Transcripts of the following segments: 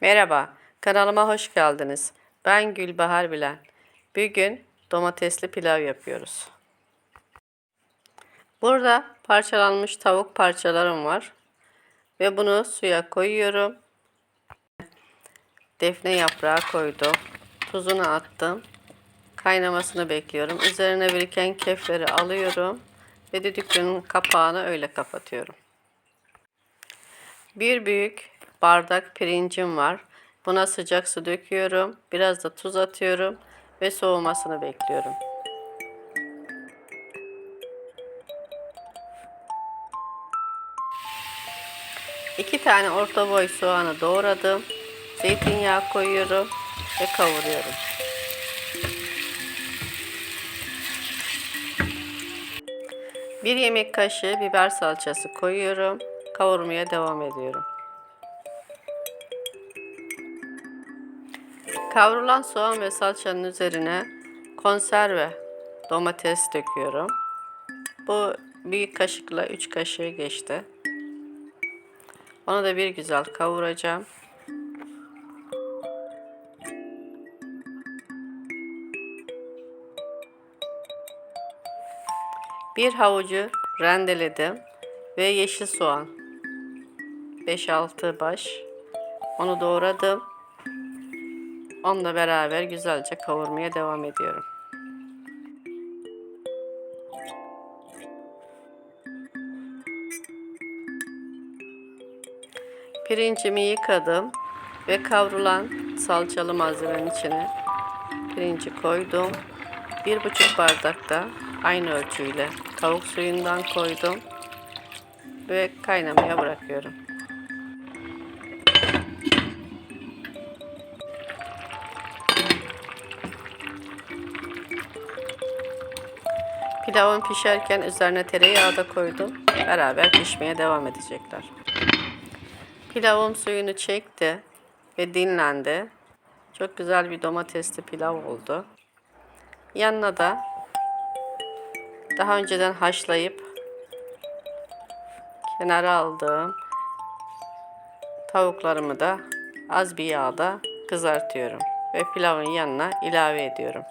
Merhaba, kanalıma hoş geldiniz. Ben Gülbahar Bilen. Bugün domatesli pilav yapıyoruz. Burada parçalanmış tavuk parçalarım var. Ve bunu suya koyuyorum. Defne yaprağı koydum. Tuzunu attım. Kaynamasını bekliyorum. Üzerine biriken kefleri alıyorum. Ve düdüklünün kapağını öyle kapatıyorum. Bir büyük bardak pirincim var. Buna sıcak su döküyorum. Biraz da tuz atıyorum ve soğumasını bekliyorum. İki tane orta boy soğanı doğradım. Zeytinyağı koyuyorum ve kavuruyorum. Bir yemek kaşığı biber salçası koyuyorum. Kavurmaya devam ediyorum. Kavrulan soğan ve salçanın üzerine konserve domates döküyorum. Bu büyük kaşıkla 3 kaşığı geçti. Onu da bir güzel kavuracağım. Bir havucu rendeledim ve yeşil soğan 5-6 baş onu doğradım. Onunla beraber güzelce kavurmaya devam ediyorum. Pirincimi yıkadım ve kavrulan salçalı malzemenin içine pirinci koydum. Bir buçuk bardak da aynı ölçüyle tavuk suyundan koydum ve kaynamaya bırakıyorum. Pilavın pişerken üzerine tereyağı da koydum. Beraber pişmeye devam edecekler. Pilavım suyunu çekti ve dinlendi. Çok güzel bir domatesli pilav oldu. Yanına da daha önceden haşlayıp kenara aldığım tavuklarımı da az bir yağda kızartıyorum ve pilavın yanına ilave ediyorum.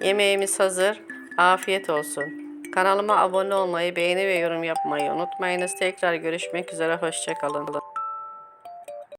Yemeğimiz hazır. Afiyet olsun. Kanalıma abone olmayı, beğeni ve yorum yapmayı unutmayınız. Tekrar görüşmek üzere. Hoşçakalın.